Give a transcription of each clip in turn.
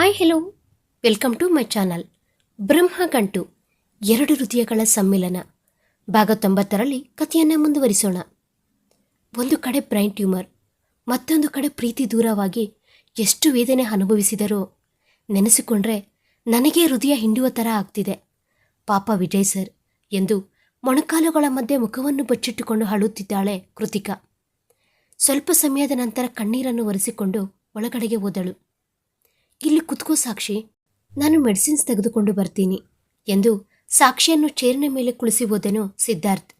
Hi hello welcome to my channel Brahmagantu ಎರಡು ಹೃದಯಗಳ ಸಮ್ಮಿಲನ. ಭಾಗ ತೊಂಬತ್ತರಲ್ಲಿ ಕಥೆಯನ್ನು ಮುಂದುವರಿಸೋಣ. ಒಂದು ಕಡೆ ಬ್ರೈನ್ ಟ್ಯೂಮರ್, ಮತ್ತೊಂದು ಕಡೆ ಪ್ರೀತಿ ದೂರವಾಗಿ ಎಷ್ಟು ವೇದನೆ ಅನುಭವಿಸಿದರೋ. ನೆನೆಸಿಕೊಂಡ್ರೆ ನನಗೆ ಹೃದಯ ಹಿಂಡುವ ಥರ ಆಗ್ತಿದೆ. ಪಾಪ ವಿಜಯ್ ಸರ್ ಎಂದು ಮೊಣಕಾಲುಗಳ ಮಧ್ಯೆ ಮುಖವನ್ನು ಬಚ್ಚಿಟ್ಟುಕೊಂಡು ಅಳುತ್ತಿದ್ದಾಳೆ ಕೃತಿಕಾ. ಸ್ವಲ್ಪ ಸಮಯದ ನಂತರ ಕಣ್ಣೀರನ್ನು ಒರೆಸಿಕೊಂಡು ಒಳಗಡೆಗೆ ಹೋದಳು. ಇಲ್ಲಿ ಕುತ್ಕೋ ಸಾಕ್ಷಿ. ನಾನು ಮೆಡಿಸಿನ್ಸ್ ತೆಗೆದುಕೊಂಡು ಬರ್ತೀನಿ ಎಂದು ಸಾಕ್ಷಿಯನ್ನು ಚೇರಿನ ಮೇಲೆ ಕುಳಿಸಿ ಹೋದನು ಸಿದ್ಧಾರ್ಥ್.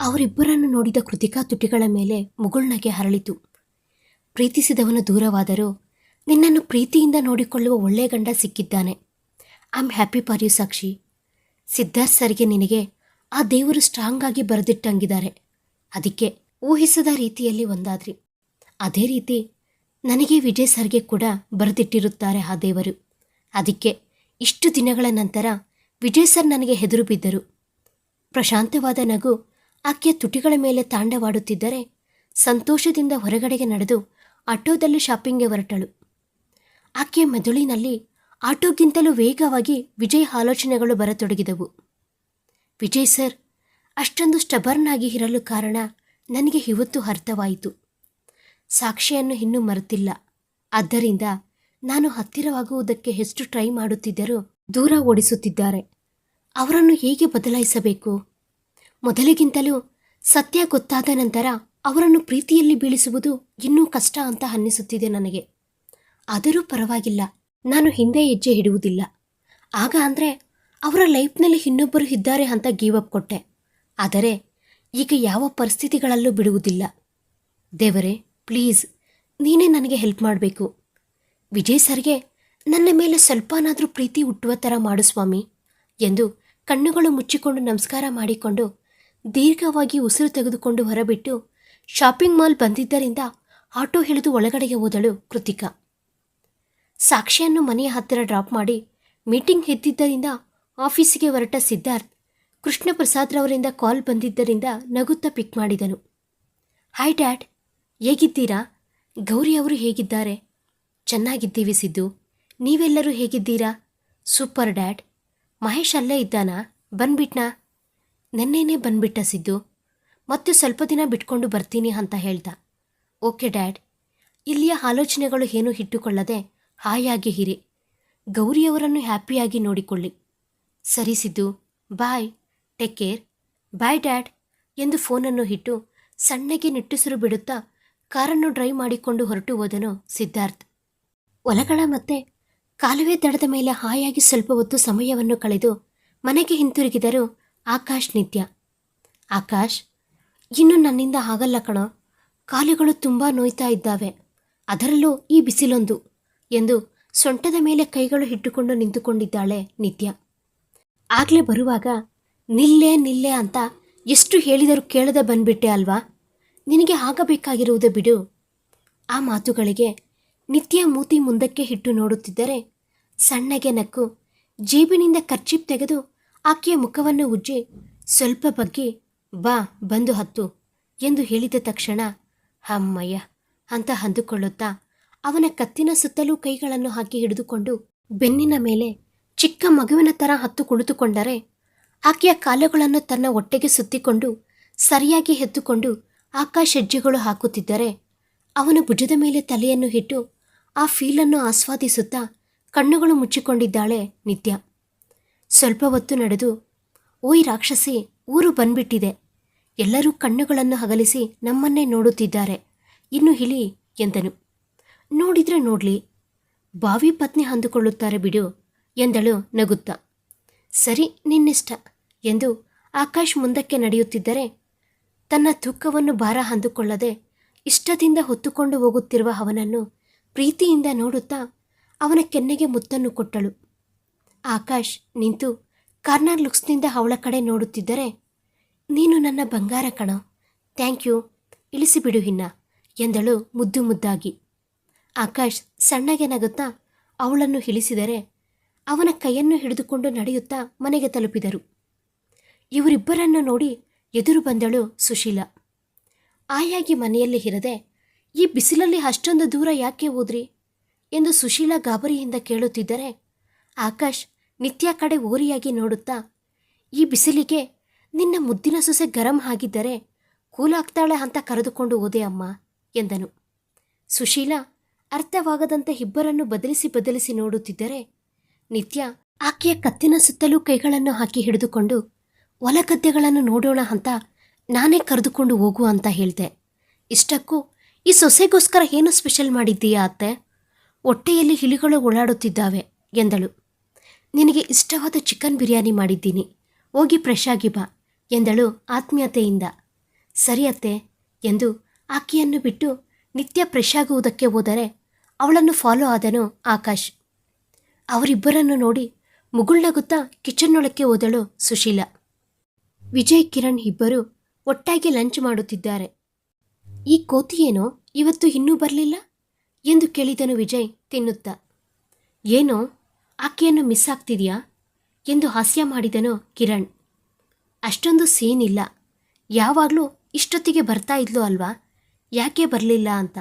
ಅವರಿಬ್ಬರನ್ನು ನೋಡಿದ ಕೃತಿಕಾ ತುಟಿಗಳ ಮೇಲೆ ಮುಗುಳ್ನಗೆ ಹರಳಿತು. ಪ್ರೀತಿಸಿದವನು ದೂರವಾದರೂ ನಿನ್ನನ್ನು ಪ್ರೀತಿಯಿಂದ ನೋಡಿಕೊಳ್ಳುವ ಒಳ್ಳೆಯ ಗಂಡ ಸಿಕ್ಕಿದ್ದಾನೆ. I am happy for you Sakshi. Siddharth ಸರ್ಗೆ ನಿನಗೆ ಆ ದೇವರು ಸ್ಟ್ರಾಂಗ್ ಆಗಿ ಬರೆದಿಟ್ಟಂಗಿದ್ದಾರೆ. ಅದಕ್ಕೆ ಊಹಿಸದ ರೀತಿಯಲ್ಲಿ ಒಂದಾದ್ರಿ. ಅದೇ ರೀತಿ ನನಗೆ ವಿಜಯ್ ಸರ್ಗೆ ಕೂಡ ಬರೆದಿಟ್ಟಿರುತ್ತಾರೆ ಆ ದೇವರು. ಅದಕ್ಕೆ ಇಷ್ಟು ದಿನಗಳ ನಂತರ ವಿಜಯ್ ಸರ್ ನನಗೆ ಹೆದರು ಬಿದ್ದರು. ಪ್ರಶಾಂತವಾದ ನಗು ಆಕೆಯ ತುಟಿಗಳ ಮೇಲೆ ತಾಂಡವಾಡುತ್ತಿದ್ದರೆ ಸಂತೋಷದಿಂದ ಹೊರಗಡೆಗೆ ನಡೆದು ಆಟೋದಲ್ಲಿ ಶಾಪಿಂಗ್ಗೆ ಹೊರಟಳು. ಆಕೆಯ ಮೆದುಳಿನಲ್ಲಿ ಆಟೋಗಿಂತಲೂ ವೇಗವಾಗಿ ವಿಜಯ್ ಆಲೋಚನೆಗಳು ಬರತೊಡಗಿದವು. ವಿಜಯ್ ಸರ್, ಅಷ್ಟೊಂದು ಸ್ಟಬರ್ನ್ ಆಗಿ ಇರಲು ಕಾರಣ ನನಗೆ ಇವತ್ತು ಅರ್ಥವಾಯಿತು. ಸಾಕ್ಷಿಯನ್ನು ಇನ್ನೂ ಮರೆತಿಲ್ಲ. ಆದ್ದರಿಂದ ನಾನು ಹತ್ತಿರವಾಗುವುದಕ್ಕೆ ಎಷ್ಟು ಟ್ರೈ ಮಾಡುತ್ತಿದ್ದರೂ ದೂರ ಓಡಿಸುತ್ತಿದ್ದಾರೆ. ಅವರನ್ನು ಹೇಗೆ ಬದಲಾಯಿಸಬೇಕು? ಮೊದಲಿಗಿಂತಲೂ ಸತ್ಯ ಗೊತ್ತಾದ ನಂತರ ಅವರನ್ನು ಪ್ರೀತಿಯಲ್ಲಿ ಬೀಳಿಸುವುದು ಇನ್ನೂ ಕಷ್ಟ ಅಂತ ಅನ್ನಿಸುತ್ತಿದೆ ನನಗೆ. ಆದರೂ ಪರವಾಗಿಲ್ಲ. ನಾನು ಹಿಂದೆ ಹೆಜ್ಜೆ ಇಡುವುದಿಲ್ಲ ಆಗ ಅಂದರೆ ಅವರ ಲೈಫ್ನಲ್ಲಿ ಇನ್ನೊಬ್ಬರು ಇದ್ದಾರೆ ಅಂತ ಗೀವ್ ಅಪ್ ಕೊಟ್ಟೆ. ಆದರೆ ಈಗ ಯಾವ ಪರಿಸ್ಥಿತಿಗಳಲ್ಲೂ ಬಿಡುವುದಿಲ್ಲ. ದೇವರೇ ಪ್ಲೀಸ್, ನೀನೇ ನನಗೆ ಹೆಲ್ಪ್ ಮಾಡಬೇಕು. ವಿಜಯ್ ಸರ್ಗೆ ನನ್ನ ಮೇಲೆ ಸ್ವಲ್ಪನಾದರೂ ಪ್ರೀತಿ ಹುಟ್ಟುವ ಥರ ಮಾಡು ಸ್ವಾಮಿ ಎಂದು ಕಣ್ಣುಗಳು ಮುಚ್ಚಿಕೊಂಡು ನಮಸ್ಕಾರ ಮಾಡಿಕೊಂಡು ದೀರ್ಘವಾಗಿ ಉಸಿರು ತೆಗೆದುಕೊಂಡು ಹೊರಬಿಟ್ಟು ಶಾಪಿಂಗ್ ಮಾಲ್ ಬಂದಿದ್ದರಿಂದ ಆಟೋ ಹಿಡಿದು ಒಳಗಡೆಗೆ ಹೋದಳು ಕೃತಿಕಾ. ಸಾಕ್ಷಿಯನ್ನು ಮನೆಯ ಹತ್ತಿರ ಡ್ರಾಪ್ ಮಾಡಿ ಮೀಟಿಂಗ್ ಎದ್ದಿದ್ದರಿಂದ ಆಫೀಸಿಗೆ ಹೊರಟ ಸಿದ್ಧಾರ್ಥ್ ಕೃಷ್ಣ ಪ್ರಸಾದ್ರವರಿಂದ ಕಾಲ್ ಬಂದಿದ್ದರಿಂದ ನಗುತ್ತಾ ಪಿಕ್ ಮಾಡಿದನು. ಹಾಯ್ ಡ್ಯಾಡ್ ಹೇಗಿದ್ದೀರಾ? ಗೌರಿ ಅವರು ಹೇಗಿದ್ದಾರೆ? ಚೆನ್ನಾಗಿದ್ದೀವಿ ಸಿದ್ದು. ನೀವೆಲ್ಲರೂ ಹೇಗಿದ್ದೀರಾ? Super dad. ಮಹೇಶ್ ಅಲ್ಲೇ ಇದ್ದಾನಾ? ಬಂದ್ಬಿಟ್ನಾ? ನೆನ್ನೆನೇ ಬಂದ್ಬಿಟ್ಟ ಸಿದ್ದು. ಮತ್ತೆ ಸ್ವಲ್ಪ ದಿನ ಬಿಟ್ಕೊಂಡು ಬರ್ತೀನಿ ಅಂತ ಹೇಳ್ದ. Okay dad. ಇಲ್ಲಿಯ ಆಲೋಚನೆಗಳು ಏನೂ ಇಟ್ಟುಕೊಳ್ಳದೆ ಹಾಯಾಗಿ ಹಿರಿ ಗೌರಿಯವರನ್ನು ಹ್ಯಾಪಿಯಾಗಿ ನೋಡಿಕೊಳ್ಳಿ. ಸರಿ Siddu. Bye. Take care. Bye dad. ಎಂದು ಫೋನನ್ನು ಇಟ್ಟು ಸಣ್ಣಗೆ ನಿಟ್ಟುಸಿರು ಬಿಡುತ್ತಾ ಕಾರನ್ನು ಡ್ರೈವ್ ಮಾಡಿಕೊಂಡು ಹೊರಟು ಹೋದನು ಸಿದ್ಧಾರ್ಥ್. ಒಲಗಳ ಮತ್ತೆ ಕಾಲುವೆ ದಡದ ಮೇಲೆ ಹಾಯಾಗಿ ಸ್ವಲ್ಪ ಹೊತ್ತು ಸಮಯವನ್ನು ಕಳೆದು ಮನೆಗೆ ಹಿಂತಿರುಗಿದರು ಆಕಾಶ್ ನಿತ್ಯ. ಆಕಾಶ್, ಇನ್ನು ನನ್ನಿಂದ ಆಗಲ್ಲ ಕಣೋ. ಕಾಲುಗಳು ತುಂಬ ನೋಯ್ತಾ ಇದ್ದಾವೆ. ಅದರಲ್ಲೂ ಈ ಬಿಸಿಲೊಂದು ಎಂದು ಸೊಂಟದ ಮೇಲೆ ಕೈಗಳು ಇಟ್ಟುಕೊಂಡು ನಿಂತುಕೊಂಡಿದ್ದಾಳೆ ನಿತ್ಯ. ಆಗಲೇ ಬರುವಾಗ, ನಿಲ್ಲೆ ನಿಲ್ಲೆ ಅಂತ ಎಷ್ಟು ಹೇಳಿದರೂ ಕೇಳದೆ ಬಂದ್ಬಿಟ್ಟೆ ಅಲ್ವಾ? ನಿನಗೆ ಆಗಬೇಕಾಗಿರುವುದು ಬಿಡು. ಆ ಮಾತುಗಳಿಗೆ ನಿತ್ಯ ಮೂತಿ ಮುಂದಕ್ಕೆ ಹಿಟ್ಟು ನೋಡುತ್ತಿದ್ದರೆ ಸಣ್ಣಗೆ ನಕ್ಕು ಜೇಬಿನಿಂದ ಕರ್ಚಿಪ್ ತೆಗೆದು ಆಕೆಯ ಮುಖವನ್ನು ಉಜ್ಜಿ ಸ್ವಲ್ಪ ಬಗ್ಗಿ ಬಾ, ಬಂದು ಹತ್ತು ಎಂದು ಹೇಳಿದ ತಕ್ಷಣ ಅಮ್ಮಯ್ಯ ಅಂತ ಅಂದುಕೊಳ್ಳುತ್ತಾ ಅವನ ಕತ್ತಿನ ಸುತ್ತಲೂ ಕೈಗಳನ್ನು ಹಾಕಿ ಹಿಡಿದುಕೊಂಡು ಬೆನ್ನಿನ ಮೇಲೆ ಚಿಕ್ಕ ಮಗುವಿನ ಥರ ಹತ್ತು ಕುಳಿತುಕೊಂಡರೆ ಆಕೆಯ ಕಾಲುಗಳನ್ನು ತನ್ನ ಹೊಟ್ಟೆಗೆ ಸುತ್ತಿಕೊಂಡು ಸರಿಯಾಗಿ ಎತ್ತುಕೊಂಡು ಆಕಾಶ ಹೆಜ್ಜೆಗಳು ಹಾಕುತ್ತಿದ್ದರೆ ಅವನ ಭುಜದ ಮೇಲೆ ತಲೆಯನ್ನು ಇಟ್ಟು ಆ ಫೀಲನ್ನು ಆಸ್ವಾದಿಸುತ್ತಾ ಕಣ್ಣುಗಳು ಮುಚ್ಚಿಕೊಂಡಿದ್ದಾಳೆ ನಿತ್ಯ. ಸ್ವಲ್ಪ ಹೊತ್ತು ನಡೆದು, ಓಯ್ ರಾಕ್ಷಸಿ, ಊರು ಬಂದ್ಬಿಟ್ಟಿದೆ. ಎಲ್ಲರೂ ಕಣ್ಣುಗಳನ್ನು ಹಗಲಿಸಿ ನಮ್ಮನ್ನೇ ನೋಡುತ್ತಿದ್ದಾರೆ. ಇನ್ನು ಹಿಲಿ ಎಂದನು. ನೋಡಿದ್ರೆ ನೋಡ್ಲಿ. ಬಾವಿ ಪತ್ನಿ ಅಂದುಕೊಳ್ಳುತ್ತಾರೆ ಬಿಡು ಎಂದಳು ನಗುತ್ತಾ. ಸರಿ ನಿನ್ನಿಷ್ಟ ಎಂದು ಆಕಾಶ್ ಮುಂದಕ್ಕೆ ನಡೆಯುತ್ತಿದ್ದರೆ ತನ್ನ ತೂಕವನ್ನು ಭಾರ ಅಂದುಕೊಳ್ಳದೆ ಇಷ್ಟದಿಂದ ಹೊತ್ತುಕೊಂಡು ಹೋಗುತ್ತಿರುವ ಅವನನ್ನು ಪ್ರೀತಿಯಿಂದ ನೋಡುತ್ತಾ ಅವನ ಕೆನ್ನೆಗೆ ಮುತ್ತನ್ನು ಕೊಟ್ಟಳು. ಆಕಾಶ್, ನಿಂತು ಕಾರ್ನರ್ ಲುಕ್ಸ್ನಿಂದ ಅವಳ ಕಡೆ ನೋಡುತ್ತಿದ್ದರೆ, ನೀನು ನನ್ನ ಬಂಗಾರ ಕಣ, ಥ್ಯಾಂಕ್ ಯು ಇಳಿಸಿಬಿಡು ಹಿನ್ನ, ಎಂದಳು ಮುದ್ದು ಮುದ್ದಾಗಿ. ಆಕಾಶ್ ಸಣ್ಣಗೆ ನಗುತ್ತಾ ಅವಳನ್ನು ಇಳಿಸಿದರೆ ಅವನ ಕೈಯನ್ನು ಹಿಡಿದುಕೊಂಡು ನಡೆಯುತ್ತಾ ಮನೆಗೆ ತಲುಪಿದರು. ಇವರಿಬ್ಬರನ್ನು ನೋಡಿ ಎದುರು ಬಂದಳು ಸುಶೀಲ. ಆಯಾಗಿ ಮನೆಯಲ್ಲಿ ಇರದೆ ಈ ಬಿಸಿಲಲ್ಲಿ ಅಷ್ಟೊಂದು ದೂರ ಯಾಕೆ ಹೋದ್ರಿ? ಎಂದು ಸುಶೀಲಾ ಗಾಬರಿಯಿಂದ ಕೇಳುತ್ತಿದ್ದರೆ, ಆಕಾಶ್ ನಿತ್ಯ ಕಡೆ ಓರಿಯಾಗಿ ನೋಡುತ್ತಾ, ಈ ಬಿಸಿಲಿಗೆ ನಿನ್ನ ಮುದ್ದಿನ ಸೊಸೆ ಗರಂ ಆಗಿದ್ದರೆ ಕೂಲಾಗ್ತಾಳೆ ಅಂತ ಕರೆದುಕೊಂಡು ಹೋದೆ ಅಮ್ಮ, ಎಂದನು. ಸುಶೀಲಾ ಅರ್ಥವಾಗದಂತೆ ಇಬ್ಬರನ್ನು ಬದಲಿಸಿ ಬದಲಿಸಿ ನೋಡುತ್ತಿದ್ದರೆ, ನಿತ್ಯ ಆಕೆಯ ಕತ್ತಿನ ಸುತ್ತಲೂ ಕೈಗಳನ್ನು ಹಾಕಿ ಹಿಡಿದುಕೊಂಡು ಹೊಲಗದ್ದೆಗಳನ್ನು ನೋಡೋಣ ಅಂತ ನಾನೇ ಕರೆದುಕೊಂಡು ಹೋಗು ಅಂತ ಹೇಳಿದೆ. ಇಷ್ಟಕ್ಕೂ, ಈ ಸೊಸೆಗೋಸ್ಕರ ಏನು ಸ್ಪೆಷಲ್ ಮಾಡಿದ್ದೀಯಾ ಅತ್ತೆ? ಹೊಟ್ಟೆಯಲ್ಲಿ ಹಿಲಿಗಳು ಓಡಾಡುತ್ತಿದ್ದಾವೆ, ಎಂದಳು. ನಿನಗೆ ಇಷ್ಟವಾದ ಚಿಕನ್ ಬಿರಿಯಾನಿ ಮಾಡಿದ್ದೀನಿ, ಹೋಗಿ ಫ್ರೆಶ್ ಆಗಿ ಬಾ, ಎಂದಳು ಆತ್ಮೀಯತೆಯಿಂದ. ಸರಿ ಅತ್ತೆ, ಎಂದು ಆಕೆಯನ್ನು ಬಿಟ್ಟು ನಿತ್ಯ ಫ್ರೆಶ್ ಆಗುವುದಕ್ಕೆ ಹೋದರೆ ಅವಳನ್ನು ಫಾಲೋ ಆದನು ಆಕಾಶ್. ಅವರಿಬ್ಬರನ್ನು ನೋಡಿ ಮುಗುಳ್ನಗುತ್ತಾ ಕಿಚನ್ನೊಳಕ್ಕೆ ಹೋದಳು ಸುಶೀಲಾ. ವಿಜಯ್ ಕಿರಣ್ ಇಬ್ಬರು ಒಟ್ಟಾಗಿ ಲಂಚ್ ಮಾಡುತ್ತಿದ್ದಾರೆ. ಈ ಕೋತಿಯೇನೋ ಇವತ್ತು ಇನ್ನೂ ಬರಲಿಲ್ಲ? ಎಂದು ಕೇಳಿದನು ವಿಜಯ್ ತಿನ್ನುತ್ತಾ. ಏನೋ, ಆಕೆಯನ್ನು ಮಿಸ್ ಆಗ್ತಿದೆಯಾ? ಎಂದು ಹಾಸ್ಯ ಮಾಡಿದನು ಕಿರಣ್. ಅಷ್ಟೊಂದು ಸೀನ್ ಇಲ್ಲ. ಯಾವಾಗಲೂ ಇಷ್ಟೊತ್ತಿಗೆ ಬರ್ತಾ ಇದ್ಲು ಅಲ್ವಾ? ಯಾಕೆ ಬರಲಿಲ್ಲ ಅಂತ?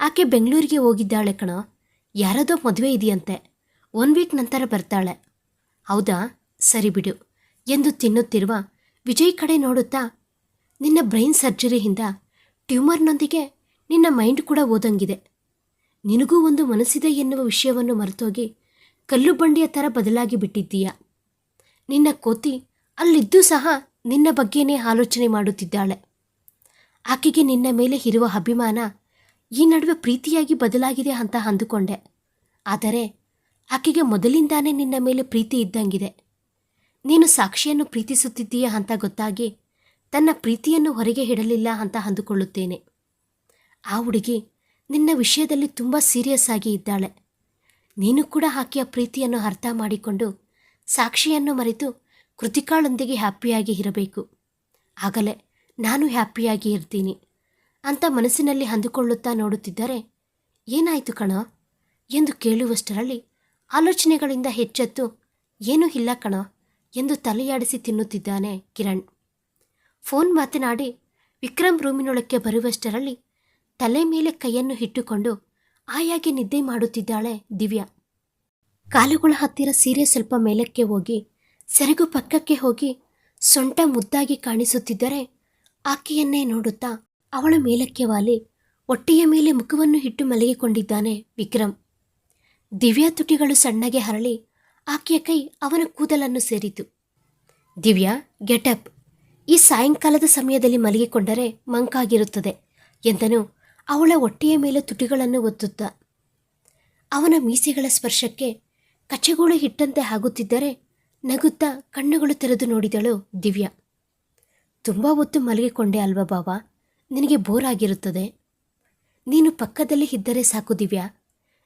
ಆಕೆ ಬೆಂಗಳೂರಿಗೆ ಹೋಗಿದ್ದಾಳೆ ಕಣೋ. ಯಾರದೋ ಮದುವೆ ಇದೆಯಂತೆ. ಒನ್ ವೀಕ್ ನಂತರ ಬರ್ತಾಳೆ. ಹೌದಾ? ಸರಿ ಬಿಡು, ಎಂದು ತಿನ್ನುತ್ತಿರುವ ವಿಜಯ್ ಕಡೆ ನೋಡುತ್ತಾ ನಿನ್ನ ಬ್ರೈನ್ ಸರ್ಜರಿಯಿಂದ ಟ್ಯೂಮರ್ನೊಂದಿಗೆ ನಿನ್ನ ಮೈಂಡ್ ಕೂಡ ಓದಂಗಿದೆ. ನಿನಗೂ ಒಂದು ಮನಸ್ಸಿದೆ ಎನ್ನುವ ವಿಷಯವನ್ನು ಮರೆತೋಗಿ ಕಲ್ಲು ಬಂಡಿಯ ಥರ ಬದಲಾಗಿ ಬಿಟ್ಟಿದ್ದೀಯ? ನಿನ್ನ ಕೋತಿ ಅಲ್ಲಿದ್ದೂ ಸಹ ನಿನ್ನ ಬಗ್ಗೆನೇ ಆಲೋಚನೆ ಮಾಡುತ್ತಿದ್ದಾಳೆ. ಆಕೆಗೆ ನಿನ್ನ ಮೇಲೆ ಇರುವ ಅಭಿಮಾನ ಈ ನಡುವೆ ಪ್ರೀತಿಯಾಗಿ ಬದಲಾಗಿದೆ ಅಂತ ಅಂದುಕೊಂಡೆ. ಆದರೆ ಆಕೆಗೆ ಮೊದಲಿಂದಾನೇ ನಿನ್ನ ಮೇಲೆ ಪ್ರೀತಿ ಇದ್ದಂಗಿದೆ. ನೀನು ಸಾಕ್ಷಿಯನ್ನು ಪ್ರೀತಿಸುತ್ತಿದ್ದೀಯ ಅಂತ ಗೊತ್ತಾಗಿ ತನ್ನ ಪ್ರೀತಿಯನ್ನು ಹೊರಗೆ ಹಿಡಲಿಲ್ಲ ಅಂತ ಅಂದುಕೊಳ್ಳುತ್ತೇನೆ. ಆ ಹುಡುಗಿ ನಿನ್ನ ವಿಷಯದಲ್ಲಿ ತುಂಬ ಸೀರಿಯಸ್ ಆಗಿ ಇದ್ದಾಳೆ. ನೀನು ಕೂಡ ಆಕೆಯ ಪ್ರೀತಿಯನ್ನು ಅರ್ಥ ಮಾಡಿಕೊಂಡು ಸಾಕ್ಷಿಯನ್ನು ಮರೆತು ಕೃತಿಕಾಳೊಂದಿಗೆ ಹ್ಯಾಪಿಯಾಗಿ ಇರಬೇಕು. ಆಗಲೇ ನಾನು ಹ್ಯಾಪಿಯಾಗಿ ಇರ್ತೀನಿ ಅಂತ ಮನಸ್ಸಿನಲ್ಲಿ ಅಂದುಕೊಳ್ಳುತ್ತಾ ನೋಡುತ್ತಿದ್ದರೆ ಏನಾಯಿತು ಕಣ? ಎಂದು ಕೇಳುವಷ್ಟರಲ್ಲಿ ಆಲೋಚನೆಗಳಿಂದ ಹೆಚ್ಚೆತ್ತು, ಏನೂ ಇಲ್ಲ ಕಣ? ಎಂದು ತಲೆಯಾಡಿಸಿ ತಿನ್ನುತ್ತಿದ್ದಾನೆ ಕಿರಣ್. ಫೋನ್ ಮಾತನಾಡಿ, ವಿಕ್ರಮ್ ರೂಮಿನೊಳಕ್ಕೆ ಬರುವಷ್ಟರಲ್ಲಿ ತಲೆ ಮೇಲೆ ಕೈಯನ್ನು ಇಟ್ಟುಕೊಂಡು ಆಯಾಗಿ ನಿದ್ದೆ ಮಾಡುತ್ತಿದ್ದಾಳೆ ದಿವ್ಯಾ. ಕಾಲುಗಳ ಹತ್ತಿರ ಸೀರೆ ಸ್ವಲ್ಪ ಮೇಲಕ್ಕೆ ಹೋಗಿ, ಸೆರಗು ಪಕ್ಕಕ್ಕೆ ಹೋಗಿ ಸೊಂಟ ಮುದ್ದಾಗಿ ಕಾಣಿಸುತ್ತಿದ್ದರೆ ಆಕೆಯನ್ನೇ ನೋಡುತ್ತಾ ಅವಳ ಮೇಲಕ್ಕೆ ವಾಲಿ ಒಟ್ಟೆಯ ಮೇಲೆ ಮುಖವನ್ನು ಇಟ್ಟು ಮಲಗಿಕೊಂಡಿದ್ದಾನೆ ವಿಕ್ರಮ್. ದಿವ್ಯಾ ತುಟಿಗಳು ಸಣ್ಣಗೆ ಹರಳಿ ಆಕೆಯ ಕೈ ಅವನ ಕೂದಲನ್ನು ಸೇರಿತು. ದಿವ್ಯಾ ಗೆಟಪ್ ಈ ಸಾಯಂಕಾಲದ ಸಮಯದಲ್ಲಿ ಮಲಗಿಕೊಂಡರೆ ಮಂಕಾಗಿರುತ್ತದೆ ಎಂದನು ಅವಳ ಹೊಟ್ಟೆಯ ಮೇಲೆ ತುಟಿಗಳನ್ನು ಒತ್ತುತ್ತಾ. ಅವನ ಮೀಸೆಗಳ ಸ್ಪರ್ಶಕ್ಕೆ ಕಚ್ಚಗೋಳು ಹಿಟ್ಟಂತೆ ಆಗುತ್ತಿದ್ದರೆ ನಗುತ್ತಾ ಕಣ್ಣುಗಳು ತೆರೆದು ನೋಡಿದಳು ದಿವ್ಯಾ. ತುಂಬ ಹೊತ್ತು ಮಲಗಿಕೊಂಡೆ ಅಲ್ವಾ ಬಾಬಾ ನಿನಗೆ ಬೋರ್ ಆಗಿರುತ್ತದೆ. ನೀನು ಪಕ್ಕದಲ್ಲಿ ಇದ್ದರೆ ಸಾಕು ದಿವ್ಯಾ,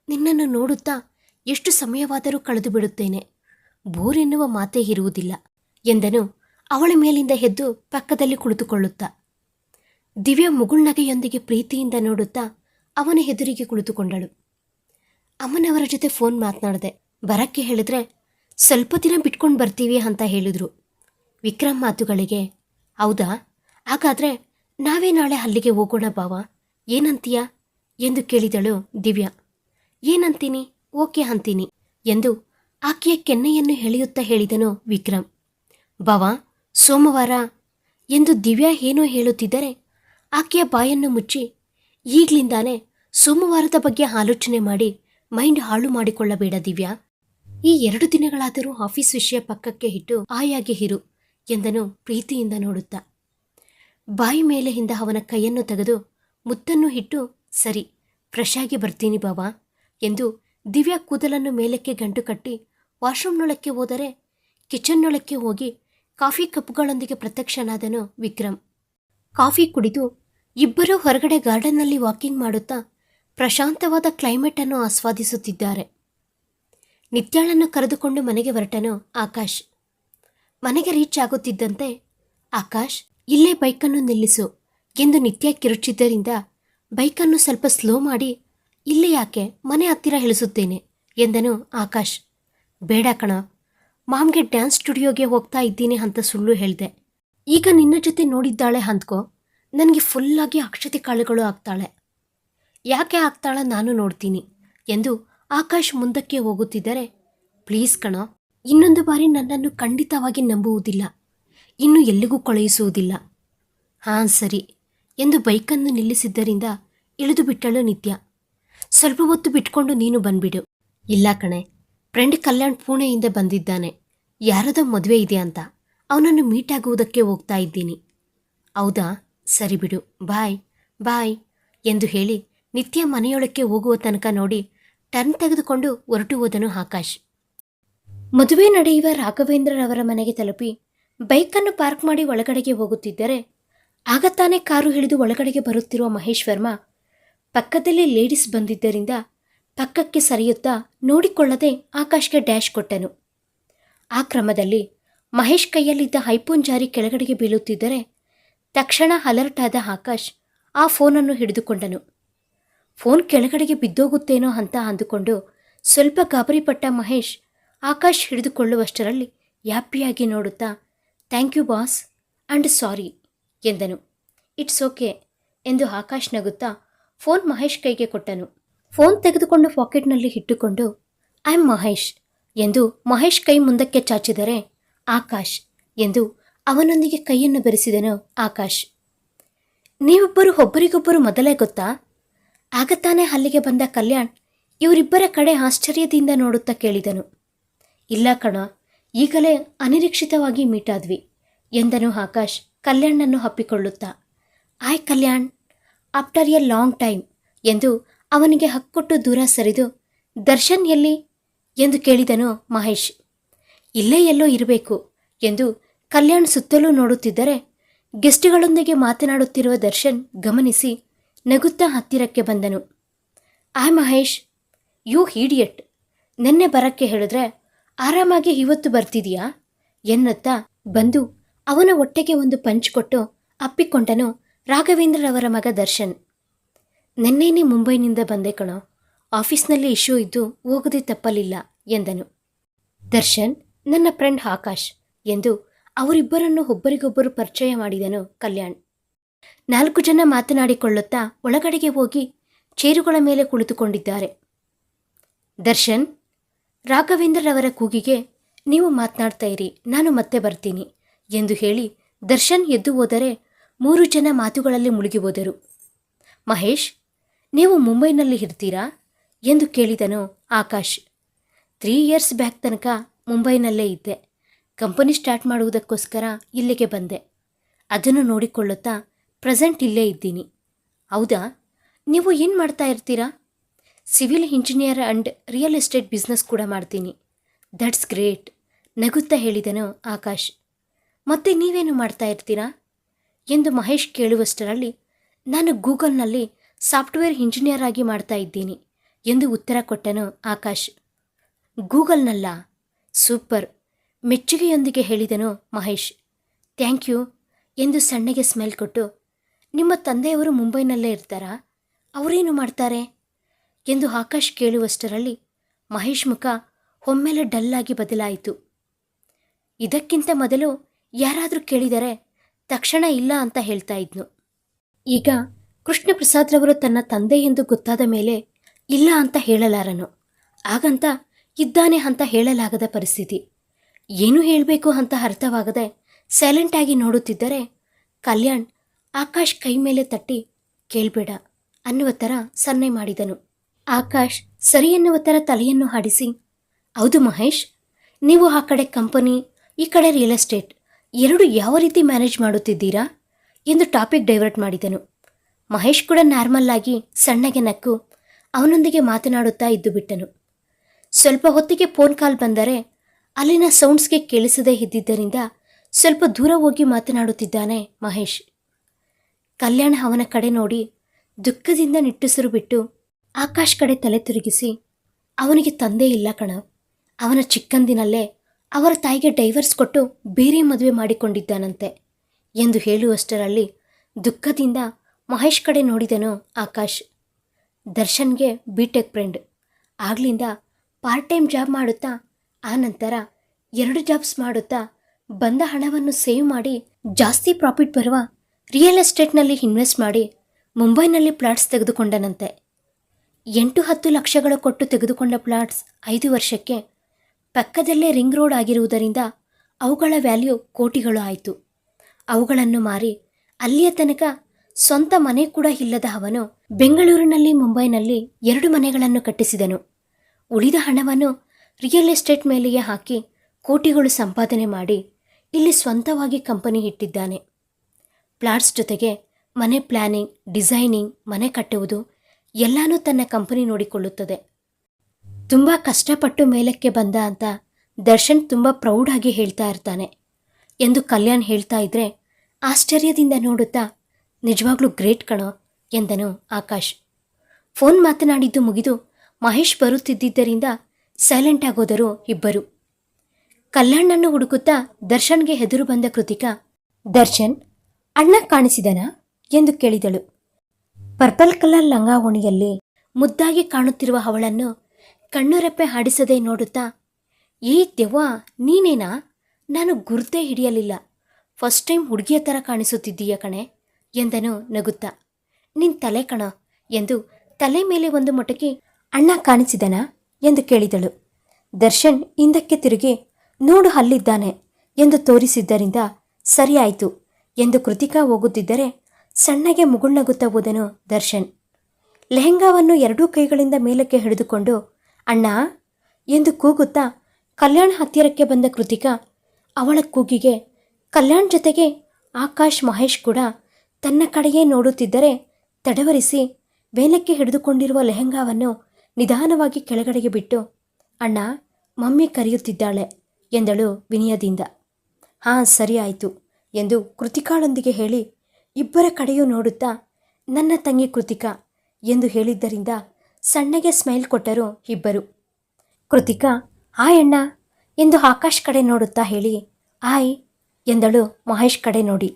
ನಿನ್ನನ್ನು ನೋಡುತ್ತಾ ಎಷ್ಟು ಸಮಯವಾದರೂ ಕಳೆದು ಬಿಡುತ್ತೇನೆ. ಬೋರ್ ಎನ್ನುವ ಮಾತೇ ಇರುವುದಿಲ್ಲ ಎಂದನು ಅವಳ ಮೇಲಿಂದ ಎದ್ದು ಪಕ್ಕದಲ್ಲಿ ಕುಳಿತುಕೊಳ್ಳುತ್ತಾ. ದಿವ್ಯ ಮುಗುಳ್ನಗೆಯೊಂದಿಗೆ ಪ್ರೀತಿಯಿಂದ ನೋಡುತ್ತಾ ಅವನ ಎದುರಿಗೆ ಕುಳಿತುಕೊಂಡಳು. ಅಮ್ಮನವರ ಜೊತೆ ಫೋನ್ ಮಾತನಾಡಿದೆ, ಬರಕ್ಕೆ ಹೇಳಿದ್ರೆ, ಸ್ವಲ್ಪ ದಿನ ಬಿಟ್ಕೊಂಡು ಬರ್ತೀವಿ ಅಂತ ಹೇಳಿದರು. ವಿಕ್ರಮ್ ಮಾತುಗಳಿಗೆ, ಹೌದಾ? ಹಾಗಾದ್ರೆ ನಾವೇ ನಾಳೆ ಅಲ್ಲಿಗೆ ಹೋಗೋಣ ಬಾವ, ಏನಂತೀಯ? ಎಂದು ಕೇಳಿದಳು ದಿವ್ಯಾ. ಏನಂತೀನಿ? ಓಕೆ ಅಂತೀನಿ ಎಂದು ಆಕೆಯ ಕೆನ್ನೆಯನ್ನು ಎಳೆಯುತ್ತಾ ಹೇಳಿದನು ವಿಕ್ರಮ್. ಭವ ಸೋಮವಾರ ಎಂದು ದಿವ್ಯಾ ಏನೋ ಹೇಳುತ್ತಿದ್ದರೆ ಆಕೆಯ ಬಾಯನ್ನು ಮುಚ್ಚಿ ಈಗ್ಲಿಂದಾನೆ ಸೋಮವಾರದ ಬಗ್ಗೆ ಆಲೋಚನೆ ಮಾಡಿ ಮೈಂಡ್ ಹಾಳು ಮಾಡಿಕೊಳ್ಳಬೇಡ ದಿವ್ಯಾ. ಈ ಎರಡು ದಿನಗಳಾದರೂ ಆಫೀಸ್ ವಿಷಯ ಪಕ್ಕಕ್ಕೆ ಇಟ್ಟು ಆಯಾಗೆ ಇರು ಎಂದನು ಪ್ರೀತಿಯಿಂದ ನೋಡುತ್ತಾ. ಬಾಯಿ ಮೇಲೆ ಹಿಂದ ಅವನ ಕೈಯನ್ನು ತೆಗೆದು ಮುತ್ತನ್ನು ಇಟ್ಟು, ಸರಿ, ಫ್ರೆಶ್ ಆಗಿ ಬರ್ತೀನಿ ಬಾವಾ ಎಂದು ದಿವ್ಯಾ ಕೂದಲನ್ನು ಮೇಲಕ್ಕೆ ಗಂಟು ಕಟ್ಟಿ ವಾಶ್ರೂಮ್ನೊಳಕ್ಕೆ ಹೋದರೆ ಕಿಚನ್ನೊಳಕ್ಕೆ ಹೋಗಿ ಕಾಫಿ ಕಪ್ಗಳೊಂದಿಗೆ ಪ್ರತ್ಯಕ್ಷನಾದನು ವಿಕ್ರಮ್. ಕಾಫಿ ಕುಡಿದು ಇಬ್ಬರೂ ಹೊರಗಡೆ ಗಾರ್ಡನ್ನಲ್ಲಿ ವಾಕಿಂಗ್ ಮಾಡುತ್ತಾ ಪ್ರಶಾಂತವಾದ ಕ್ಲೈಮೇಟ್ ಅನ್ನು ಆಸ್ವಾದಿಸುತ್ತಿದ್ದಾರೆ. ನಿತ್ಯಾಳನ್ನು ಕರೆದುಕೊಂಡು ಮನೆಗೆ ಹೊರಟನು ಆಕಾಶ್. ಮನೆಗೆ ರೀಚ್ ಆಗುತ್ತಿದ್ದಂತೆ, ಆಕಾಶ್, ಇಲ್ಲೇ ಬೈಕನ್ನು ನಿಲ್ಲಿಸು. ಎಂದು ನಿತ್ಯ ಕಿರುಚಿದ್ದರಿಂದ ಬೈಕನ್ನು ಸ್ವಲ್ಪ ಸ್ಲೋ ಮಾಡಿ ಇಲ್ಲೇ ಯಾಕೆ ಮನೆ ಹತ್ತಿರ ಇಳಿಸುತ್ತೇನೆ? ಎಂದನು ಆಕಾಶ್. ಬೇಡ ಕಣ. ಮಾಮ್ಗೆ ಡ್ಯಾನ್ಸ್ ಸ್ಟುಡಿಯೋಗೆ ಹೋಗ್ತಾ ಇದ್ದೀನಿ ಅಂತ ಸುಳ್ಳು ಹೇಳಿದೆ. ಈಗ ನಿನ್ನ ಜೊತೆ ನೋಡಿದ್ದಾಳೆ ಅಂದ್ಕೋ ನನಗೆ ಫುಲ್ಲಾಗಿ ಅಕ್ಷತೆ ಕಾಳುಗಳು ಆಗ್ತಾಳೆ. ಯಾಕೆ ಆಗ್ತಾಳ ನಾನು ನೋಡ್ತೀನಿ ಎಂದು ಆಕಾಶ್ ಮುಂದಕ್ಕೆ ಹೋಗುತ್ತಿದ್ದರೆ, ಪ್ಲೀಸ್ ಕಣ, ಇನ್ನೊಂದು ಬಾರಿ ನನ್ನನ್ನು ಖಂಡಿತವಾಗಿ ನಂಬುವುದಿಲ್ಲ. ಇನ್ನು ಎಲ್ಲಿಗೂ ಕಳುಹಿಸುವುದಿಲ್ಲ ಹಾಂ, ಸರಿ, ಎಂದು ಬೈಕನ್ನು ನಿಲ್ಲಿಸಿದ್ದರಿಂದ ಇಳಿದು ಬಿಟ್ಟಳು ನಿತ್ಯ. ಸ್ವಲ್ಪ ಹೊತ್ತು ಬಿಟ್ಕೊಂಡು ನೀನು ಬಂದ್ಬಿಡು. ಇಲ್ಲ ಕಣೆ. ಫ್ರೆಂಡ್ ಕಲ್ಯಾಣ್ ಪುಣೆಯಿಂದ ಬಂದಿದ್ದಾನೆ. ಯಾರದ ಮದುವೆ ಇದೆ ಅಂತ. ಅವನನ್ನು ಮೀಟ್ ಆಗುವುದಕ್ಕೆ ಹೋಗ್ತಾ ಇದ್ದೀನಿ. ಹೌದಾ? ಸರಿ ಬಿಡು. ಬಾಯ್. ಬಾಯ್ ಎಂದು ಹೇಳಿ ನಿತ್ಯ ಮನೆಯೊಳಕ್ಕೆ ಹೋಗುವ ತನಕ ನೋಡಿ ಟರ್ನ್ ತೆಗೆದುಕೊಂಡು ಹೊರಟು ಹೋದನು ಆಕಾಶ್. ಮದುವೆ ನಡೆಯುವ ರಾಘವೇಂದ್ರರವರ ಮನೆಗೆ ತಲುಪಿ ಬೈಕನ್ನು ಪಾರ್ಕ್ ಮಾಡಿ ಒಳಗಡೆಗೆ ಹೋಗುತ್ತಿದ್ದರೆ ಆಗ ತಾನೇ ಕಾರು ಹಿಡಿದು ಒಳಗಡೆಗೆ ಬರುತ್ತಿರುವ ಮಹೇಶ್ ವರ್ಮಾ ಪಕ್ಕದಲ್ಲಿ ಲೇಡೀಸ್ ಬಂದಿದ್ದರಿಂದ ಪಕ್ಕಕ್ಕೆ ಸರಿಯುತ್ತಾ ನೋಡಿಕೊಳ್ಳದೆ ಆಕಾಶ್ಗೆ ಡ್ಯಾಶ್ ಕೊಟ್ಟನು. ಆ ಕ್ರಮದಲ್ಲಿ ಮಹೇಶ್ ಕೈಯಲ್ಲಿದ್ದ ಹೈಪೋನ್ ಜಾರಿ ಕೆಳಗಡೆಗೆ ಬೀಳುತ್ತಿದ್ದರೆ ತಕ್ಷಣ ಅಲರ್ಟ್ ಆದ ಆಕಾಶ್ ಆ ಫೋನನ್ನು ಹಿಡಿದುಕೊಂಡನು. ಫೋನ್ ಕೆಳಗಡೆಗೆ ಬಿದ್ದೋಗುತ್ತೇನೋ ಅಂತ ಅಂದುಕೊಂಡು ಸ್ವಲ್ಪ ಗಾಬರಿಪಟ್ಟ ಮಹೇಶ್ ಆಕಾಶ್ ಹಿಡಿದುಕೊಳ್ಳುವಷ್ಟರಲ್ಲಿ ಯಾಪಿಯಾಗಿ ನೋಡುತ್ತಾ, thank you boss and sorry ಎಂದನು. ಇಟ್ಸ್ ಓಕೆ ಎಂದು ಆಕಾಶ್ ನಗುತ್ತಾ ಫೋನ್ ಮಹೇಶ್ ಕೈಗೆ ಕೊಟ್ಟನು. ಫೋನ್ ತೆಗೆದುಕೊಂಡು ಪಾಕೆಟ್ನಲ್ಲಿ ಇಟ್ಟುಕೊಂಡು, ಐ ಆಮ್ ಮಹೇಶ್ ಎಂದು ಮಹೇಶ್ ಕೈ ಮುಂದಕ್ಕೆ ಚಾಚಿದರೆ, ಆಕಾಶ್ ಎಂದು ಅವನೊಂದಿಗೆ ಕೈಯನ್ನು ಬೆರೆಸಿದನು ಆಕಾಶ್. ನೀವಿಬ್ಬರು ಒಬ್ಬರಿಗೊಬ್ಬರು ಮೊದಲೇ ಗೊತ್ತಾ? ಆಗತಾನೆ ಅಲ್ಲಿಗೆ ಬಂದ ಕಲ್ಯಾಣ್ ಇವರಿಬ್ಬರ ಕಡೆ ಆಶ್ಚರ್ಯದಿಂದ ನೋಡುತ್ತಾ ಕೇಳಿದನು. ಇಲ್ಲ ಕಣ, ಈಗಲೇ ಅನಿರೀಕ್ಷಿತವಾಗಿ ಮೀಟಾದ್ವಿ ಎಂದನು ಆಕಾಶ್ ಕಲ್ಯಾಣನ್ನು ಹಪ್ಪಿಕೊಳ್ಳುತ್ತಾ hi Kalyan after a long time ಎಂದು ಅವನಿಗೆ ಹಕ್ಕೊಟ್ಟು ದೂರ ಸರಿದು ದರ್ಶನ್ ಎಲ್ಲಿ ಎಂದು ಕೇಳಿದನು ಮಹೇಶ್. ಇಲ್ಲೇ ಎಲ್ಲೋ ಇರಬೇಕು ಎಂದು ಕಲ್ಯಾಣ್ ಸುತ್ತಲೂ ನೋಡುತ್ತಿದ್ದರೆ ಗೆಸ್ಟ್ಗಳೊಂದಿಗೆ ಮಾತನಾಡುತ್ತಿರುವ ದರ್ಶನ್ ಗಮನಿಸಿ ನಗುತ್ತಾ ಹತ್ತಿರಕ್ಕೆ ಬಂದನು. ಆ ಮಹೇಶ್, ಯು ಹೀಡಿಯಟ್. ನಿನ್ನೆ ಬರಕ್ಕೆ ಹೇಳಿದ್ರೆ ಆರಾಮಾಗಿ ಇವತ್ತು ಬರ್ತಿದೀಯಾ? ಎನ್ನುತ್ತಾ ಬಂದು ಅವನ ಹೊಟ್ಟೆಗೆ ಒಂದು ಪಂಚ್ ಕೊಟ್ಟು ಅಪ್ಪಿಕೊಂಡನು ರಾಘವೇಂದ್ರರವರ ಮಗ ದರ್ಶನ್. ನಿನ್ನೇನೆ ಮುಂಬೈನಿಂದ ಬಂದೆ ಕಣೋ. ಆಫೀಸ್ನಲ್ಲಿ ಇಶ್ಯೂ ಇದ್ದು ಹೋಗದೆ ತಪ್ಪಲಿಲ್ಲ, ಎಂದನು. ದರ್ಶನ್, ನನ್ನ ಫ್ರೆಂಡ್ ಆಕಾಶ್ ಎಂದು ಅವರಿಬ್ಬರನ್ನು ಒಬ್ಬರಿಗೊಬ್ಬರು ಪರಿಚಯ ಮಾಡಿದನು ಕಲ್ಯಾಣ್. ನಾಲ್ಕು ಜನ ಮಾತನಾಡಿಕೊಳ್ಳುತ್ತಾ ಒಳಗಡೆಗೆ ಹೋಗಿ ಚೇರುಗಳ ಮೇಲೆ ಕುಳಿತುಕೊಂಡಿದ್ದಾರೆ. ದರ್ಶನ್, ರಾಘವೇಂದ್ರರವರ ಕೂಗಿಗೆ ನೀವು ಮಾತನಾಡ್ತಾ ಇರಿ, ನಾನು ಮತ್ತೆ ಬರ್ತೀನಿ, ಎಂದು ಹೇಳಿ ದರ್ಶನ್ ಎದ್ದು ಹೋದರೆ ಮೂರು ಜನ ಮಾತುಗಳಲ್ಲಿ ಮುಳುಗಿ ಹೋದರು ಮಹೇಶ್, ನೀವು ಮುಂಬೈನಲ್ಲಿ ಇರ್ತೀರಾ? ಎಂದು ಕೇಳಿದನು ಆಕಾಶ್. ತ್ರೀ ಇಯರ್ಸ್ ಬ್ಯಾಕ್ ತನಕ ಮುಂಬೈನಲ್ಲೇ ಇದ್ದೆ. ಕಂಪನಿ ಸ್ಟಾರ್ಟ್ ಮಾಡುವುದಕ್ಕೋಸ್ಕರ ಇಲ್ಲಿಗೆ ಬಂದೆ. ಅದನ್ನು ನೋಡಿಕೊಳ್ಳುತ್ತಾ ಪ್ರೆಸೆಂಟ್ ಇಲ್ಲೇ ಇದ್ದೀನಿ. ಹೌದಾ? ನೀವು ಏನು ಮಾಡ್ತಾ ಇರ್ತೀರಾ? Civil engineer and real estate business ಕೂಡ ಮಾಡ್ತೀನಿ. ದಟ್ಸ್ ಗ್ರೇಟ್, ನಗುತ್ತಾ ಹೇಳಿದನು ಆಕಾಶ್. ಮತ್ತೆ ನೀವೇನು ಮಾಡ್ತಾ ಇರ್ತೀರಾ? ಎಂದು ಮಹೇಶ್ ಕೇಳುವಷ್ಟರಲ್ಲಿ, ನಾನು ಗೂಗಲ್ನಲ್ಲಿ ಸಾಫ್ಟ್ವೇರ್ ಇಂಜಿನಿಯರ್ ಆಗಿ ಮಾಡ್ತಾ ಇದ್ದೀನಿ ಎಂದು ಉತ್ತರ ಕೊಟ್ಟನು ಆಕಾಶ್. ಗೂಗಲ್ನಲ್ಲ, ಸೂಪರ್, ಮೆಚ್ಚುಗೆಯೊಂದಿಗೆ ಹೇಳಿದನು ಮಹೇಶ್. ಥ್ಯಾಂಕ್ ಯು ಎಂದು ಸಣ್ಣಗೆ ಸ್ಮೆಲ್ ಕೊಟ್ಟು, ನಿಮ್ಮ ತಂದೆಯವರು ಮುಂಬೈನಲ್ಲೇ ಇರ್ತಾರಾ? ಅವರೇನು ಮಾಡ್ತಾರೆ? ಎಂದು ಆಕಾಶ್ ಕೇಳುವಷ್ಟರಲ್ಲಿ ಮಹೇಶ್ ಮುಖ ಒಮ್ಮೆಲೆ ಡಲ್ಲಾಗಿ ಬದಲಾಯಿತು. ಇದಕ್ಕಿಂತ ಮೊದಲು ಯಾರಾದರೂ ಕೇಳಿದರೆ ತಕ್ಷಣ ಇಲ್ಲ ಅಂತ ಹೇಳ್ತಾ ಇದ್ನು. ಈಗ ಕೃಷ್ಣ ಪ್ರಸಾದ್ರವರು ತನ್ನ ತಂದೆ ಎಂದು ಗೊತ್ತಾದ ಮೇಲೆ ಇಲ್ಲ ಅಂತ ಹೇಳಲಾರನು. ಹಾಗಂತ ಇದ್ದಾನೆ ಅಂತ ಹೇಳಲಾಗದ ಪರಿಸ್ಥಿತಿ. ಏನು ಹೇಳಬೇಕು ಅಂತ ಅರ್ಥವಾಗದೆ ಸೈಲೆಂಟಾಗಿ ನೋಡುತ್ತಿದ್ದರೆ ಕಲ್ಯಾಣ್ ಆಕಾಶ್ ಕೈ ಮೇಲೆ ತಟ್ಟಿ, ಕೇಳಬೇಡ ಅನ್ನುವ ಥರ ಸನ್ನೆ ಮಾಡಿದನು. ಆಕಾಶ್ ಸರಿ ಎನ್ನುವ ಥರ ತಲೆಯನ್ನು ಹಾಡಿಸಿ, ಹೌದು ಮಹೇಶ್, ನೀವು ಆ ಕಡೆ ಕಂಪನಿ, ಈ ಕಡೆ ರಿಯಲ್ ಎಸ್ಟೇಟ್ ಎರಡು ಯಾವ ರೀತಿ ಮ್ಯಾನೇಜ್ ಮಾಡುತ್ತಿದ್ದೀರಾ? ಎಂದು ಟಾಪಿಕ್ ಡೈವರ್ಟ್ ಮಾಡಿದನು. ಮಹೇಶ್ ಕೂಡ ನಾರ್ಮಲ್ ಆಗಿ ಸಣ್ಣಗೆ ನಕ್ಕು, ಅವನೊಂದಿಗೆ ಮಾತನಾಡುತ್ತಾ ಇದ್ದು ಬಿಟ್ಟನು. ಸ್ವಲ್ಪ ಹೊತ್ತಿಗೆ ಫೋನ್ ಕಾಲ್ ಬಂದರೆ ಅಲ್ಲಿನ ಸೌಂಡ್ಸ್ಗೆ ಕೇಳಿಸದೇ ಇದ್ದಿದ್ದರಿಂದ ಸ್ವಲ್ಪ ದೂರ ಹೋಗಿ ಮಾತನಾಡುತ್ತಿದ್ದಾನೆ ಮಹೇಶ್. ಕಲ್ಯಾಣ ಅವನ ಕಡೆ ನೋಡಿ ದುಃಖದಿಂದ ನಿಟ್ಟುಸಿರು ಬಿಟ್ಟು ಆಕಾಶ್ ಕಡೆ ತಲೆ ತಿರುಗಿಸಿ, ಅವನಿಗೆ ತಂದೆ ಇಲ್ಲ ಕಣ, ಅವನ ಚಿಕ್ಕಂದಿನಲ್ಲೇ ಅವರ ತಾಯಿಗೆ ಡೈವರ್ಸ್ ಕೊಟ್ಟು ಬೇರೆ ಮದುವೆ ಮಾಡಿಕೊಂಡಿದ್ದಾನಂತೆ ಎಂದು ಹೇಳುವಷ್ಟರಲ್ಲಿ ದುಃಖದಿಂದ ಮಹೇಶ್ ಕಡೆ ನೋಡಿದನು ಆಕಾಶ್. ದರ್ಶನ್ಗೆ ಬಿ ಟೆಕ್ ಫ್ರೆಂಡ್. ಆಗ್ಲಿಂದ ಪಾರ್ಟ್ ಟೈಮ್ ಜಾಬ್ ಮಾಡುತ್ತಾ, ಆ ನಂತರ ಎರಡು ಜಾಬ್ಸ್ ಮಾಡುತ್ತಾ ಬಂದ ಹಣವನ್ನು ಸೇವ್ ಮಾಡಿ ಜಾಸ್ತಿ ಪ್ರಾಫಿಟ್ ಬರುವ ರಿಯಲ್ ಎಸ್ಟೇಟ್ನಲ್ಲಿ ಇನ್ವೆಸ್ಟ್ ಮಾಡಿ ಮುಂಬೈನಲ್ಲಿ ಪ್ಲಾಟ್ಸ್ ತೆಗೆದುಕೊಂಡನಂತೆ. ಎಂಟು ಹತ್ತು ಲಕ್ಷಗಳು ಕೊಟ್ಟು ತೆಗೆದುಕೊಂಡ ಪ್ಲಾಟ್ಸ್ ಐದು ವರ್ಷಕ್ಕೆ ಪಕ್ಕದಲ್ಲೇ ರಿಂಗ್ ರೋಡ್ ಆಗಿರುವುದರಿಂದ ಅವುಗಳ ವ್ಯಾಲ್ಯೂ ಕೋಟಿಗಳು ಆಯಿತು. ಅವುಗಳನ್ನು ಮಾರಿ ಅಲ್ಲಿಯ ತನಕ ಸ್ವಂತ ಮನೆ ಕೂಡ ಇಲ್ಲದ ಅವನು ಬೆಂಗಳೂರಿನಲ್ಲಿ ಮುಂಬೈನಲ್ಲಿ ಎರಡು ಮನೆಗಳನ್ನು ಕಟ್ಟಿಸಿದನು. ಉಳಿದ ಹಣವನ್ನು ರಿಯಲ್ ಎಸ್ಟೇಟ್ ಮೇಲೆಯೇ ಹಾಕಿ ಕೋಟಿಗಳು ಸಂಪಾದನೆ ಮಾಡಿ ಇಲ್ಲಿ ಸ್ವಂತವಾಗಿ ಕಂಪನಿ ಇಟ್ಟಿದ್ದಾನೆ. ಪ್ಲಾಟ್ಸ್ ಜೊತೆಗೆ ಮನೆ ಪ್ಲ್ಯಾನಿಂಗ್ ಡಿಸೈನಿಂಗ್, ಮನೆ ಕಟ್ಟುವುದು ಎಲ್ಲನೂ ತನ್ನ ಕಂಪನಿ ನೋಡಿಕೊಳ್ಳುತ್ತದೆ. ತುಂಬ ಕಷ್ಟಪಟ್ಟು ಮೇಲಕ್ಕೆ ಬಂದ ಅಂತ ದರ್ಶನ್ ತುಂಬ ಪ್ರೌಢಾಗಿ ಹೇಳ್ತಾ ಇರ್ತಾನೆ. ಎಂದು ಕಲ್ಯಾಣ್ ಹೇಳ್ತಾ ಇದ್ರೆ ಆಶ್ಚರ್ಯದಿಂದ ನೋಡುತ್ತಾ, ನಿಜವಾಗ್ಲೂ ಗ್ರೇಟ್ ಕಣೋ, ಎಂದನು ಆಕಾಶ್. ಫೋನ್ ಮಾತನಾಡಿದ್ದು ಮುಗಿದು ಮಹೇಶ್ ಬರುತ್ತಿದ್ದಿದ್ದರಿಂದ ಸೈಲೆಂಟ್ ಆಗೋದರು ಇಬ್ಬರು. ಕಲ್ಯಾಣನ್ನು ಹುಡುಕುತ್ತಾ ದರ್ಶನ್ಗೆ ಹೆದರು ಬಂದ ಕೃತಿಕಾ, ದರ್ಶನ್, ಅಣ್ಣ ಕಾಣಿಸಿದನಾ? ಎಂದು ಕೇಳಿದಳು. ಪರ್ಪಲ್ ಕಲರ್ ಲಂಗಾವಣಿಯಲ್ಲಿ ಮುದ್ದಾಗಿ ಕಾಣುತ್ತಿರುವ ಅವಳನ್ನು ಕಣ್ಣುರೆಪ್ಪೆ ಹಾಡಿಸದೆ ನೋಡುತ್ತಾ, ಏ ದೆವ್ವ, ನೀನೇನಾ? ನಾನು ಗುರುತೇ ಹಿಡಿಯಲಿಲ್ಲ. ಫಸ್ಟ್ ಟೈಮ್ ಹುಡುಗಿಯ ಥರ ಕಾಣಿಸುತ್ತಿದ್ದೀಯ ಕಣೆ, ಎಂದನು ನಗುತ್ತಾ. ನಿನ್ ತಲೆ ಕಣ, ಎಂದು ತಲೆ ಮೇಲೆ ಒಂದು ಮೊಟಕಿ, ಅಣ್ಣ ಕಾಣಿಸಿದನಾ? ಎಂದು ಕೇಳಿದಳು. ದರ್ಶನ್ ಹಿಂದಕ್ಕೆ ತಿರುಗಿ, ನೋಡು ಅಲ್ಲಿದ್ದಾನೆ, ಎಂದು ತೋರಿಸಿದ್ದರಿಂದ, ಸರಿಯಾಯಿತು, ಎಂದು ಕೃತಿಕಾ ಹೋಗುತ್ತಿದ್ದರೆ, ಸಣ್ಣಗೆ ಮುಗುಳ್ನಗುತ್ತಾ ಹೋದನು ದರ್ಶನ್. ಲೆಹೆಂಗಾವನ್ನು ಎರಡೂ ಕೈಗಳಿಂದ ಮೇಲಕ್ಕೆ ಹಿಡಿದುಕೊಂಡು ಅಣ್ಣ, ಎಂದು ಕೂಗುತ್ತಾ ಕಲ್ಯಾಣ್ ಹತ್ತಿರಕ್ಕೆ ಬಂದ ಕೃತಿಕಾ, ಅವಳ ಕೂಗಿಗೆ ಕಲ್ಯಾಣ್ ಜೊತೆಗೆ ಆಕಾಶ್ ಮಹೇಶ್ ಕೂಡ ತನ್ನ ಕಡೆಯೇ ನೋಡುತ್ತಿದ್ದರೆ ತಡವರಿಸಿ ವೇಲಕ್ಕೆ ಹಿಡಿದುಕೊಂಡಿರುವ ಲೆಹೆಂಗಾವನ್ನು ನಿಧಾನವಾಗಿ ಕೆಳಗಡೆಗೆ ಬಿಟ್ಟು, ಅಣ್ಣ, ಮಮ್ಮಿ ಕರೆಯುತ್ತಿದ್ದಾಳೆ, ಎಂದಳು ವಿನಯದಿಂದ. ಹಾಂ, ಸರಿ ಆಯಿತು, ಎಂದು ಕೃತಿಕಾಳೊಂದಿಗೆ ಹೇಳಿ ಇಬ್ಬರ ಕಡೆಯೂ ನೋಡುತ್ತಾ, ನನ್ನ ತಂಗಿ ಕೃತಿಕಾ, ಎಂದು ಹೇಳಿದ್ದರಿಂದ ಸಣ್ಣಗೆ ಸ್ಮೈಲ್ ಕೊಟ್ಟರು ಇಬ್ಬರು. ಕೃತಿಕಾ ಆಯ್ ಅಣ್ಣ ಎಂದು ಆಕಾಶ್ ಕಡೆ ನೋಡುತ್ತಾ ಹೇಳಿ. ಆಯ್, ಎಂದಳು ಮಹೇಶ್ ಕಡೆ ನೋಡಿ.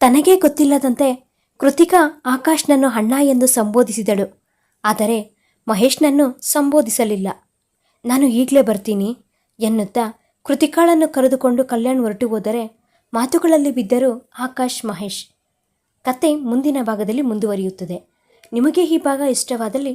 ತನಗೇ ಗೊತ್ತಿಲ್ಲದಂತೆ ಕೃತಿಕಾ ಆಕಾಶ್ನನ್ನು ಅಣ್ಣ ಎಂದು ಸಂಬೋಧಿಸಿದಳು. ಆದರೆ ಮಹೇಶ್ನನ್ನು ಸಂಬೋಧಿಸಲಿಲ್ಲ. ನಾನು ಈಗಲೇ ಬರ್ತೀನಿ, ಎನ್ನುತ್ತಾ ಕೃತಿಕಾಳನ್ನು ಕರೆದುಕೊಂಡು ಕಲ್ಯಾಣ್ ಹೊರಟು ಹೋದರೆ ಮಾತುಗಳಲ್ಲಿ ಬಿದ್ದರು ಆಕಾಶ್ ಮಹೇಶ್. ಕತೆ ಮುಂದಿನ ಭಾಗದಲ್ಲಿ ಮುಂದುವರಿಯುತ್ತದೆ. ನಿಮಗೆ ಈ ಭಾಗ ಇಷ್ಟವಾದಲ್ಲಿ